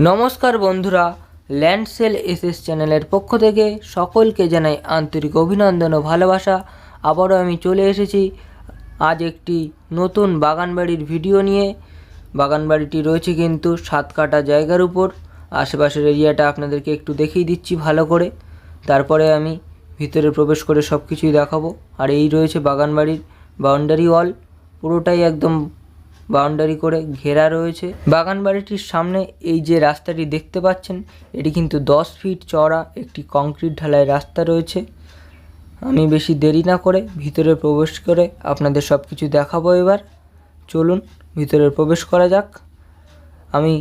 নমস্কার বন্ধুরা, ল্যান্ডসেল এসএস চ্যানেলের পক্ষ থেকে সকলকে জানাই আন্তরিক অভিনন্দন ও ভালোবাসা। আবারও আমি চলে এসেছি আজ একটি নতুন বাগানবাড়ির ভিডিও নিয়ে। বাগানবাড়িটি রয়েছে কিন্তু সাত কাটা জায়গার উপর। আশেপাশের এরিয়াটা আপনাদেরকে একটু দেখিয়ে দিচ্ছি ভালো করে। তারপরে আমি ভিতরে প্রবেশ করে সব কিছুই দেখাবো। আর এই রয়েছে বাগানবাড়ির বাউন্ডারি ওয়াল পুরোটাই একদম বাউন্ডারি করে ঘেরা রয়েছে। বাগান বাড়িটির সামনে এই যে রাস্তাটি দেখতে পাচ্ছেন, এটি কিন্তু দশ ফিট চওড়া একটি কংক্রিট ঢালাই রাস্তা রয়েছে। আমি বেশি দেরি না করে ভিতরে প্রবেশ করে আপনাদের সব কিছু দেখাবো এবার। চলুন, ভিতরে প্রবেশ করা যাক। আমি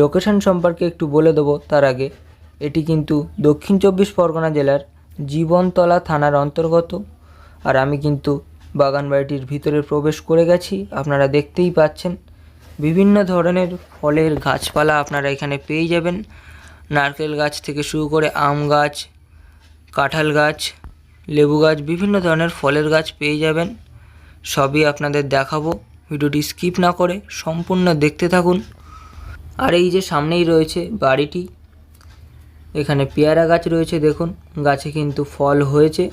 লোকেশন সম্পর্কে একটু বলে দেবো তার আগে, এটি কিন্তু দক্ষিণ চব্বিশ পরগনা জেলার জীবনতলা থানার অন্তর্গত। আর আমি কিন্তু বাগান বাড়িটির ভিতরে প্রবেশ করে গেছি। আপনারা দেখতেই পাচ্ছেন, বিভিন্ন ধরনের ফলের গাছপালা আপনারা এখানে পেয়ে যাবেন। নারকেল গাছ থেকে শুরু করে আম গাছ, কাঁঠাল গাছ, লেবু গাছ, বিভিন্ন ধরনের ফলের গাছ পেয়ে যাবেন। সবই আপনাদের দেখাবো। ভিডিওটি স্কিপ না করে সম্পূর্ণ দেখতে থাকুন। আর এই যে সামনেই রয়েছে বাড়িটি, এখানে পেয়ারা গাছ রয়েছে, দেখুন। গাছে কিন্তু ফল হয়েছে।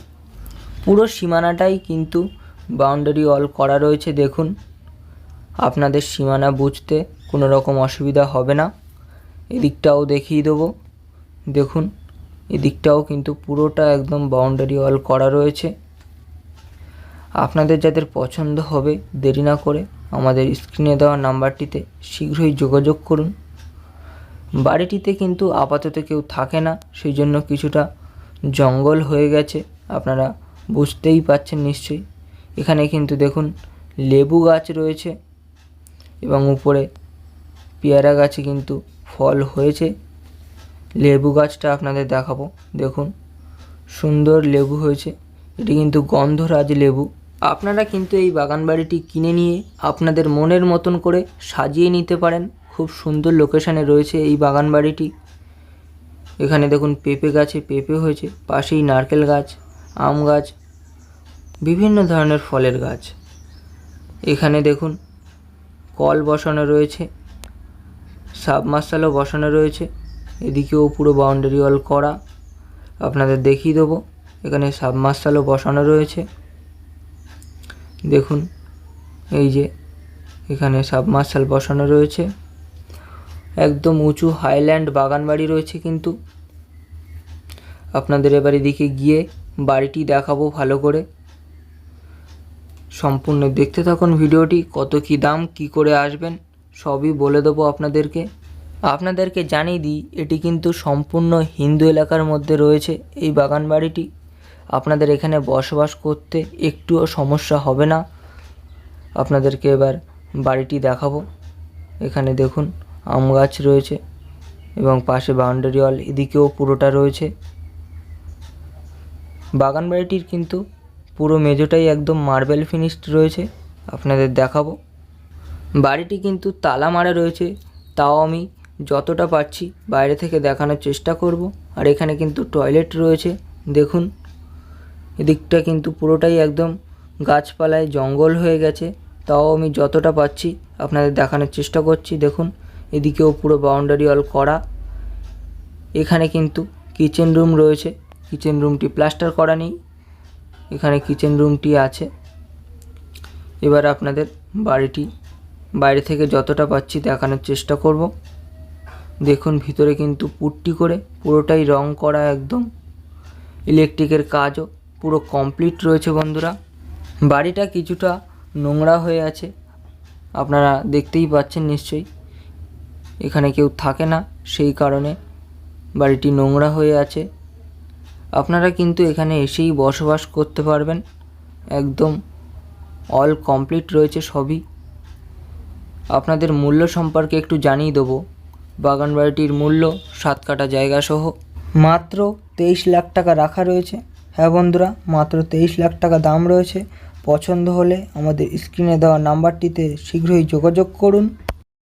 পুরো সীমানাটাই কিন্তু বাউন্ডারি অল করা রয়েছে, দেখুন। আপনাদের সীমানা বুঝতে কোনো রকম অসুবিধা হবে না। এদিকটাও দেখিয়ে দেবো। দেখুন, এদিকটাও কিন্তু পুরোটা একদম বাউন্ডারি অল করা রয়েছে। আপনাদের যাদের পছন্দ হবে, দেরি না করে আমাদের স্ক্রিনে দেওয়া নাম্বারটিতে শীঘ্রই যোগাযোগ করুন। বাড়িটিতে কিন্তু আপাতত কেউ থাকে না সেই জন্য কিছুটা জঙ্গল হয়ে গেছে। আপনারা বুঝতেই পাচ্ছেন নিশ্চয়ই। এখানে কিন্তু দেখুন লেবু গাছ রয়েছে এবং উপরে পেয়ারা গাছে কিন্তু ফল হয়েছে। লেবু গাছটা আপনাদের দেখাবো। দেখুন সুন্দর লেবু হয়েছে। এটি কিন্তু গন্ধরাজ লেবু। আপনারা কিন্তু এই বাগান বাড়িটি কিনে নিয়ে আপনাদের মনের মতন করে সাজিয়ে নিতে পারেন। খুব সুন্দর লোকেশানে রয়েছে এই বাগান বাড়িটি এখানে দেখুন পেঁপে গাছে পেঁপে হয়েছে, পাশেই নারকেল গাছ, আম গাছ বিভিন্ন ধরনের ফলের গাছ। এখানে দেখুন, কল বসানো রয়েছে, সাবমার্শালও বসানো রয়েছে, এদিকেও পুরো বাউন্ডারি ওয়াল করা। আপনাদের দেখিয়ে দেবো, এখানে সাবমার্শালও বসানো রয়েছে। দেখুন, এই যে এখানে সাবমার্শাল বসানো রয়েছে। একদম উঁচু হাইল্যান্ড বাগান বাড়ি রয়েছে কিন্তু। আপনাদের এবার এদিকে গিয়ে বাড়িটি দেখাবো ভালো করে। সম্পূর্ণ দেখতে থাকুন ভিডিওটি, কত কি দাম, কি করে আসবেন, সবই বলে দেবো আপনাদেরকে। আপনাদেরকে জানিয়ে দিই, এটি কিন্তু সম্পূর্ণ হিন্দু এলাকার মধ্যে রয়েছে এই বাগান বাড়িটি আপনাদের এখানে বসবাস করতে একটুও সমস্যা হবে না। আপনাদেরকে এবার বাড়িটি দেখাবো। এখানে দেখুন, আম গাছ রয়েছে এবং পাশে বাউন্ডারি ওয়াল, এদিকেও পুরোটা রয়েছে। বাগান বাড়িটির কিন্তু পুরো মেজোটাই একদম মার্বেল ফিনিশড রয়েছে। আপনাদের দেখাবো। বাড়িটি কিন্তু তালা মারা রয়েছে। তাও আমি যতটা পারছি বাইরে থেকে দেখানোর চেষ্টা করব। আর এখানে কিন্তু টয়লেট রয়েছে। দেখুন, এদিকটা কিন্তু পুরোটাই একদম গাছপালায় জঙ্গল হয়ে গেছে। তাও আমি যতটা পাচ্ছি আপনাদের দেখানোর চেষ্টা করছি। দেখুন, এদিকেও পুরো বাউন্ডারি অল করা। এখানে কিন্তু কিচেন রুম রয়েছে। কিচেন রুমটি প্লাস্টার করা নেই। এখানে কিচেন রুমটি আছে। এবার আপনাদের বাড়িটি, বাইরে থেকে যতটা পাচ্ছি দেখানোর চেষ্টা করব। দেখুন ভিতরে কিন্তু পুট্টি করে পুরোটাই রং করা একদম। ইলেকট্রিকের কাজও পুরো কমপ্লিট রয়েছে বন্ধুরা। বাড়িটা কিছুটা নোংরা হয়ে আছে, আপনারা দেখতেই পাচ্ছেন নিশ্চয়ই। এখানে কেউ থাকে না, সেই কারণে বাড়িটি নোংরা হয়ে আছে। আপনারা কিন্তু এখানে এসেই বসবাস করতে পারবেন। একদম অল কমপ্লিট রয়েছে সবই। আপনাদের মূল্য সম্পর্কে একটু জানিয়ে দেবো। বাগান বাড়িটির মূল্য সাত কাটা জায়গা সহ। মাত্র তেইশ লাখ টাকা রাখা রয়েছে। হ্যাঁ বন্ধুরা, মাত্র তেইশ লাখ টাকা দাম রয়েছে। পছন্দ হলে আমাদের স্ক্রিনে দেওয়া নাম্বারটিতে শীঘ্রই যোগাযোগ করুন।